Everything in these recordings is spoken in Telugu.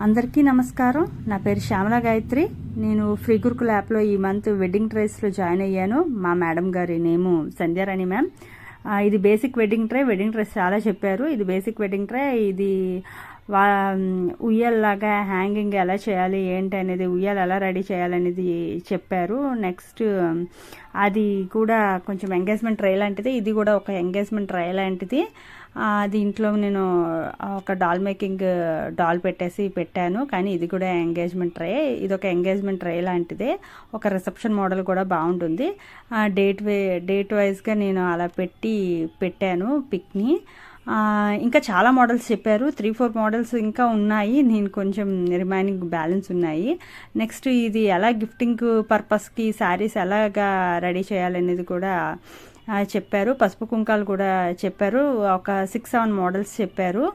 అందరికీ నమస్కారం. నా పేరు శ్యామల గాయత్రి. నేను ఫ్రీ గురుకుల యాప్లో ఈ మంత్ వెడ్డింగ్ ట్రేస్లో జాయిన్ అయ్యాను. మా మేడం గారి నేము సంధ్యారాణి మ్యామ్. ఇది basic wedding tray. Wedding trays చాలా చెప్పారు. ఇది బేసిక్ వెడ్డింగ్ ట్రై. ఇది వా ఉయ్యల్లాగా హ్యాంగింగ్ ఎలా చేయాలి ఏంటి అనేది ఉయ్యాలు ఎలా రెడీ చేయాలనేది చెప్పారు. నెక్స్ట్ అది కూడా కొంచెం ఎంగేజ్మెంట్ ట్రై లాంటిది. ఇది కూడా ఒక ఎంగేజ్మెంట్ ట్రై లాంటిది. దీంట్లో నేను ఒక డాల్ మేకింగ్ డాల్ పెట్టేసి పెట్టాను. కానీ ఇది కూడా ఎంగేజ్మెంట్ ట్రే ఇది ఒక ఎంగేజ్మెంట్ ట్రే లాంటిదే. ఒక రిసెప్షన్ మోడల్ కూడా బాగుంటుంది. ఆ, డేట్ వే డేట్ వైజ్గా నేను అలా పెట్టి పెట్టాను పిక్ని. ఇంకా చాలా మోడల్స్ చెప్పారు. త్రీ ఫోర్ మోడల్స్ ఇంకా ఉన్నాయి. నేను కొంచెం రిమైనింగ్ బ్యాలెన్స్ ఉన్నాయి. నెక్స్ట్ ఇది ఎలా గిఫ్టింగ్ పర్పస్కి శారీస్ ఎలాగా రెడీ చేయాలనేది కూడా చెప్పారు. పసుపు కుంకాలు కూడా చెప్పారు. ఒక సిక్స్ సెవెన్ మోడల్స్ చెప్పారు.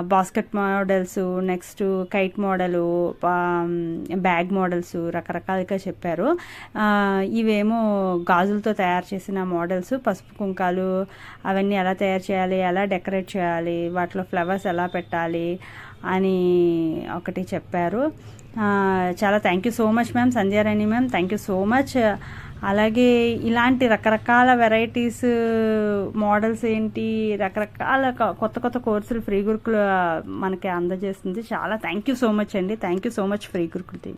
Basket models next kite model bag models రకరకాలుగా చెప్పారు. ఇవేమో గాజులతో తయారు చేసిన మోడల్స్ పసుపు కుంకాలు అవన్నీ ఎలా తయారు చేయాలి ఎలా డెకరేట్ చేయాలి వాటిలో ఫ్లవర్స్ ఎలా పెట్టాలి అని ఒకటి చెప్పారు. చాలా thank you so much ma'am Sandhyarani ma'am thank you so much అలాగే ఇలాంటి రకరకాల వెరైటీస్ మోడల్స్ ఏంటి రకరకాల కొత్త కొత్త కోర్సులు ఫ్రీ గురుకులు మనకి అందజేస్తుంది. చాలా థ్యాంక్ యూ సో మచ్ అండి. Thank you so much free గురుకులు